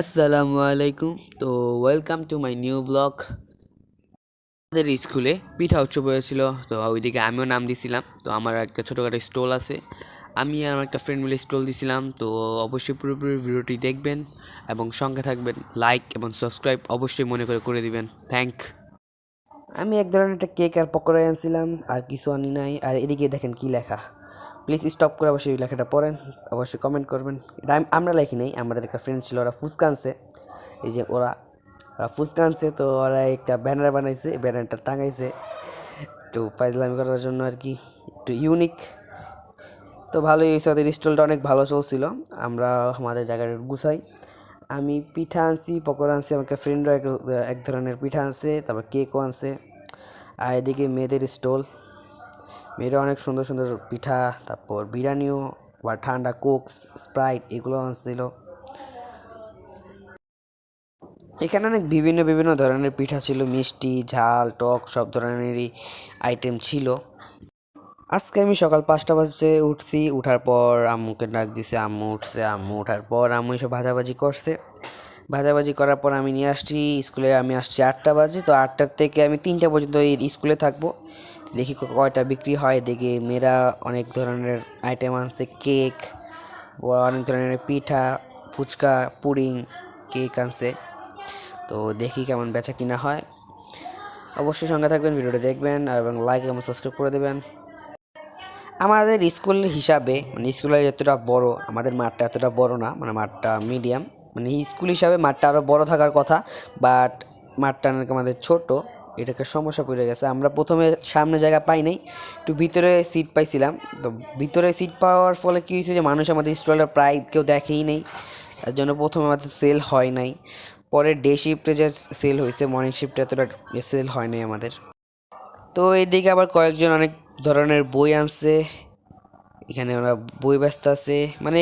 আসসালামু আলাইকুম। তো welcome to my new blog আমাদের স্কুলে পিঠা উৎসব হয়েছিল, তো ওইদিকে আমিও নাম দিছিলাম। তো আমার একটা ছোটোখাটো স্টল আছে। আমি আর আমার একটা ফ্রেন্ড মিলে স্টল দিছিলাম। তো অবশ্যই পুরোপুরি ভিডিওটি দেখবেন এবং সঙ্গে থাকবেন। লাইক এবং সাবস্ক্রাইব অবশ্যই মনে করে করে দিবেন। থ্যাংক আমি এক ধরনের একটা কেক আর পকোড়া আনছিলাম আর কিছু আনি নাই। আর এদিকে দেখেন কি লেখা। প্লিজ স্টপ করে অবশ্যই লেখাটা পড়েন, অবশ্যই কমেন্ট করবেন। এটা আমরা লেখি নেই, আমাদের একটা ফ্রেন্ড ছিল, ওরা ফুচকা আনছে এই যে ওরা ওরা ফুচকা আনছে তো ওরা একটা ব্যানার বানাইছে ব্যানারটা টাঙাইছে। একটু ফাইজলামি করার জন্য আর কি, একটু ইউনিক তো ভালোই ওদের স্টলটা অনেক ভালো চলছিল। আমরা আমাদের জায়গাটা গুছাই। আমি পিঠা আনছি, পকোড়া আনছি, আমাকে ফ্রেন্ডরা এক ধরনের পিঠা আনছে, তারপর কেকও আনছে। আর এদিকে মেয়েদের স্টল মেয়েরা অনেক সুন্দর সুন্দর পিঠা, তারপর বিরিয়ানিও, বা ঠান্ডা কোক স্প্রাইট, এগুলো আনছিল। এখানে অনেক বিভিন্ন বিভিন্ন ধরনের পিঠা ছিল, মিষ্টি, ঝাল, টক, সব ধরনেরই আইটেম ছিল। আজকে আমি সকাল পাঁচটা বাজে উঠছি, উঠার পর আম্মুকে ডাক দিছে, আম্মু উঠছে, আম্মু উঠার পর আম্মু এসব ভাজাভাজি করছে। ভাজাভাজি করার পর আমি নিয়ে আসছি, স্কুলে আমি আসছি আটটা বাজে, তো আটটার থেকে আমি তিনটা পর্যন্ত স্কুলে থাকব। দেখি কয়টা বিক্রি হয়, দেখি মেয়েরা অনেক ধরনের আইটেম আনছে কেক অনেক ধরনের পিঠা, ফুচকা, পুডিং কেক আনছে। তো দেখি কেমন বেচা কিনা হয়। অবশ্যই সঙ্গে থাকবেন, ভিডিওটা দেখবেন এবং লাইক এবং সাবস্ক্রাইব করে দেবেন। আমাদের স্কুল হিসাবে মানে স্কুলের যতটা বড়, আমাদের মাঠটা এতটা বড় না মানে মাঠটা মিডিয়াম মানে স্কুল হিসাবে মাঠটা আরও বড় থাকার কথা বাট মাঠটা নাকি আমাদের ছোট, এটাকে সমস্যা পড়ে গেছে। আমরা প্রথমে সামনে জায়গা পাই নাই, একটু ভিতরে সিট পাইছিলাম। তো ভিতরে সিট পাওয়ার ফলে কী হয়েছে যে, মানুষ আমাদের স্টলটা প্রায় কেউ দেখেই নেই। তার জন্য প্রথমে আমাদের সেল হয় নাই। পরে ডে শিফটে যে সেল হয়েছে মর্নিং শিফটে এতটা সেল হয় নাই আমাদের। তো এইদিকে আবার কয়েকজন অনেক ধরনের বই আনছে। এখানে ওরা বই ব্যস্ত আছে। মানে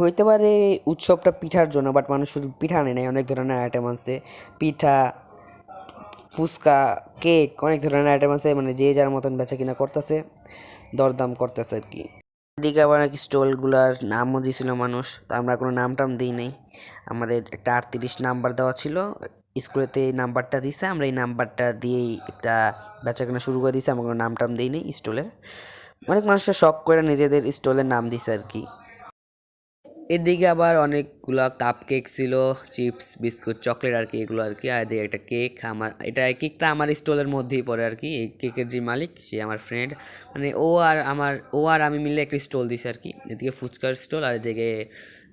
হইতে পারে উৎসবটা পিঠার জন্য বাট মানুষ শুধু পিঠা আনে নাই, অনেক ধরনের আইটেম আছে। পিঠা, ফুচকা কেক অনেক ধরনের আইটেম আছে মানে যে যার মতন বেচা কিনা করতেছে, দরদাম করতেছে আর কি। এদিকে আবার নাকি স্টলগুলার নামও দিয়েছিল মানুষ, তো আমরা কোনো নাম টাম দিই নাই। আমাদের একটা আটত্রিশ নাম্বার দেওয়া ছিল স্কুলেতে এই নাম্বারটা দিছে, আমরা এই নাম্বারটা দিয়েই একটা বেচা কেনা শুরু করে দিয়েছি আমরা কোনো নাম টাম দিই নাই স্টলের অনেক মানুষের শখ করে নিজেদের স্টলের নাম দিছে আর কি। এদিকে আবার অনেকগুলো কাপ কেক ছিল চিপস বিস্কুট চকলেট আর কি, এগুলো আর কি। আর এদিকে একটা কেক আমার, এটা কেকটা আমার স্টলের মধ্যেই পড়ে আর কি। এই কেকের যে মালিক, সে আমার ফ্রেন্ড মানে ও আর আমার, ও আর আমি মিলে একটা স্টল দিছে আর কি। এদিকে ফুচকার স্টল আর এদিকে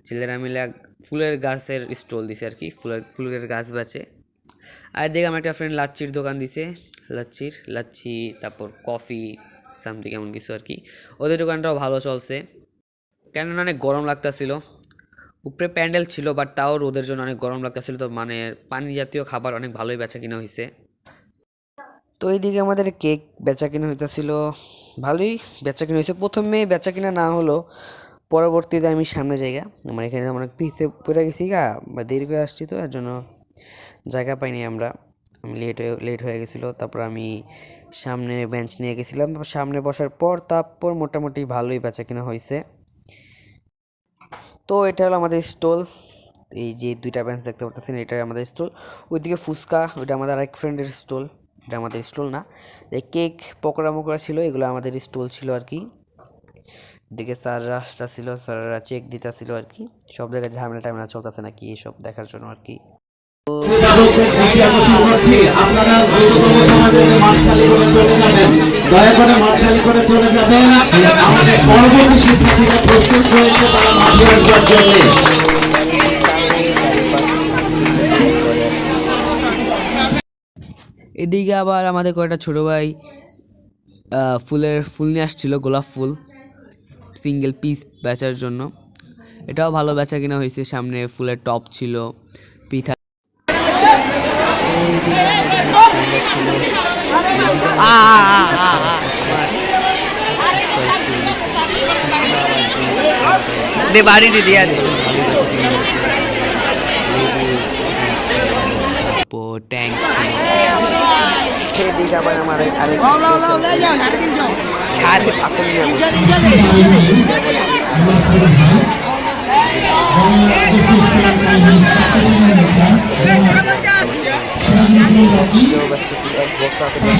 ছেলেরা মিলে ফুলের গাছের স্টল দিছে আর কি। ফুলের ফুলের গাছ বেচে। আর এদিকে আমার একটা ফ্রেন্ড লাচ্ছির দোকান দিছে। লাচ্ছির, লাচ্ছি, তারপর কফি সামথিং এমন কিছু আর কি। ওদের দোকানটাও ভালো চলছে। কেননা অনেক গরম লাগতাছিল। উপরে প্যান্ডেল ছিল বাট তাও রোদের জন্য অনেক গরম লাগতাছিল, তো মানে পানি জাতীয় খাবার অনেক ভালোই বেচা কিনা হয়েছে তো এইদিকে আমাদের কেক বেচা কিনা হইতেছিল, ভালোই বেচা কিনা হয়েছে প্রথমে বেচা কিনা না হলো, পরবর্তীতে আমি সামনে জায়গা আমার এখানে অনেক পিছে পড়ে গেছি গা, বা দেরি করে আসছি তো, এর জন্য জায়গা পাইনি আমরা। আমি লেট হয়ে লেট হয়ে গেছিল, তারপর আমি সামনে বেঞ্চ নিয়ে গেছিলাম। সামনে বসার পর, তারপর মোটামুটি ভালোই বেচা কিনা হয়েছে তো এটা হলো আমাদের স্টল। এই যে দুইটা বেঞ্চ দেখতে পাচ্ছেন এটা আমাদের স্টল। ওইদিকে ফুচকা, ওইটা আমাদের আরেক ফ্রেন্ডের স্টল। এটা আমাদের স্টল না। কেক পকোড়া মকোড়া ছিল, এগুলো আমাদের স্টল ছিল আর কি। এদিকে স্যাররা আসতেছিল স্যাররা চেক দিতেছিল আর কি। সব জায়গায় ঝামেলা টামেলা চলতেছে নাকি এসব দেখার জন্য আর কি। আপনারা দয়া করে মাঠ খালি করে চলে যাবেন। আমাদের পরবর্তী শিক্ষার্থীরা প্রস্তুত হয়েছে তারা মাঠে আসবার জন্য। এদিকে আবার আমাদের কয়েকটা ছোটো ভাই ফুলের ফুল নিয়ে আসছিল, গোলাপ ফুল সিঙ্গেল পিস বেচার জন্য। এটাও ভালো বেচা কিনা হয়েছে, সামনে ফুলের টপ ছিল, পিঠা। ছিল। দে বাড়ি দিদি আর ভালো বেচা কিনা হয়েছে। লেবু drink ছিল, তারপর ট্যাঙ্ক ছিল আবার আমার আরেক স্পেশাল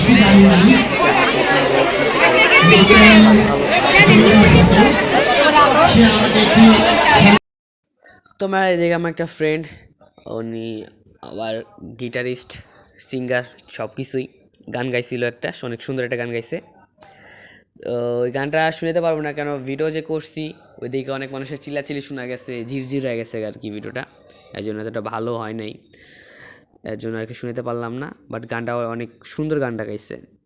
ছিল এক বক্স হাতে তোমার এদিকে আমার একটা ফ্রেন্ড উনি আবার গিটারিস্ট সিঙ্গার সব কিছুই গান গাইছিল একটা অনেক সুন্দর একটা গান গাইছে। তো ওই গানটা শুনতে পারব না কেন ভিডিও যে করছি ওইদিকে অনেক মানুষের চিল্লাচিল্লি শোনা গেছে ঝিরঝির হয়ে গেছে আর কি ভিডিওটা এর জন্য এতটা ভালো হয় নাই। এর জন্য আর কি শুনতে পারলাম না বাট গানটা অনেক সুন্দর গানটা গাইছে।